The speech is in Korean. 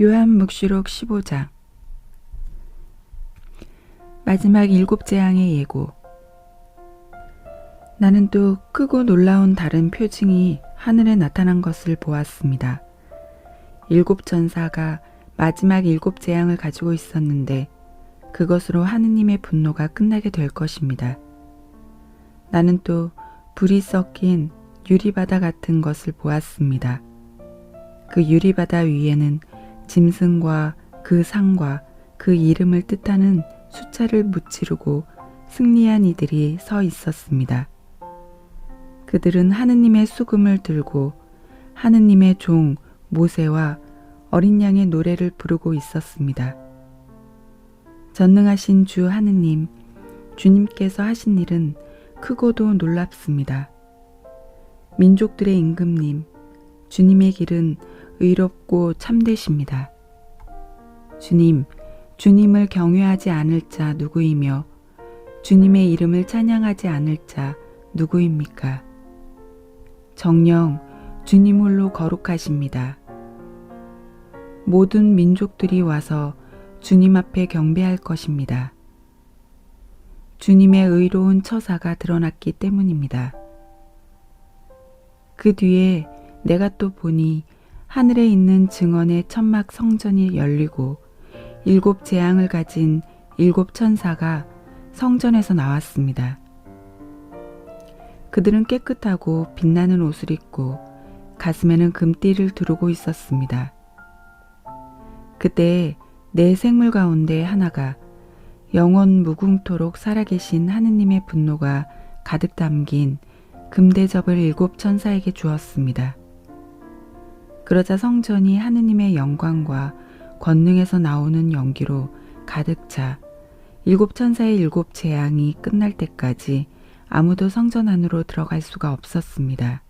요한묵시록 15장 마지막 일곱 재앙의 예고 나는 또 크고 놀라운 다른 표징이 하늘에 나타난 것을 보았습니다. 일곱 전사가 마지막 일곱 재앙을 가지고 있었는데 그것으로 하느님의 분노가 끝나게 될 것입니다. 나는 또 불이 섞인 유리바다 같은 것을 보았습니다. 그 유리바다 위에는 짐승과 그 상과 그 이름을 뜻하는 숫자를 무찌르고 승리한 이들이 서 있었습니다. 그들은 하느님의 수금을 들고 하느님의 종 모세와 어린 양의 노래를 부르고 있었습니다. 전능하신 주 하느님, 주님께서 하신 일은 크고도 놀랍습니다. 민족들의 임금님, 주님의 길은 의롭고 참되십니다. 주님, 주님을 경외하지 않을 자 누구이며 주님의 이름을 찬양하지 않을 자 누구입니까? 정령 주님 홀로 거룩하십니다. 모든 민족들이 와서 주님 앞에 경배할 것입니다. 주님의 의로운 처사가 드러났기 때문입니다. 그 뒤에 내가 또 보니 하늘에 있는 증언의 천막 성전이 열리고 일곱 재앙을 가진 일곱 천사가 성전에서 나왔습니다. 그들은 깨끗하고 빛나는 옷을 입고 가슴에는 금띠를 두르고 있었습니다. 그때 내 생물 가운데 하나가 영원 무궁토록 살아계신 하느님의 분노가 가득 담긴 금대접을 일곱 천사에게 주었습니다. 그러자 성전이 하느님의 영광과 권능에서 나오는 연기로 가득 차 일곱 천사의 일곱 재앙이 끝날 때까지 아무도 성전 안으로 들어갈 수가 없었습니다.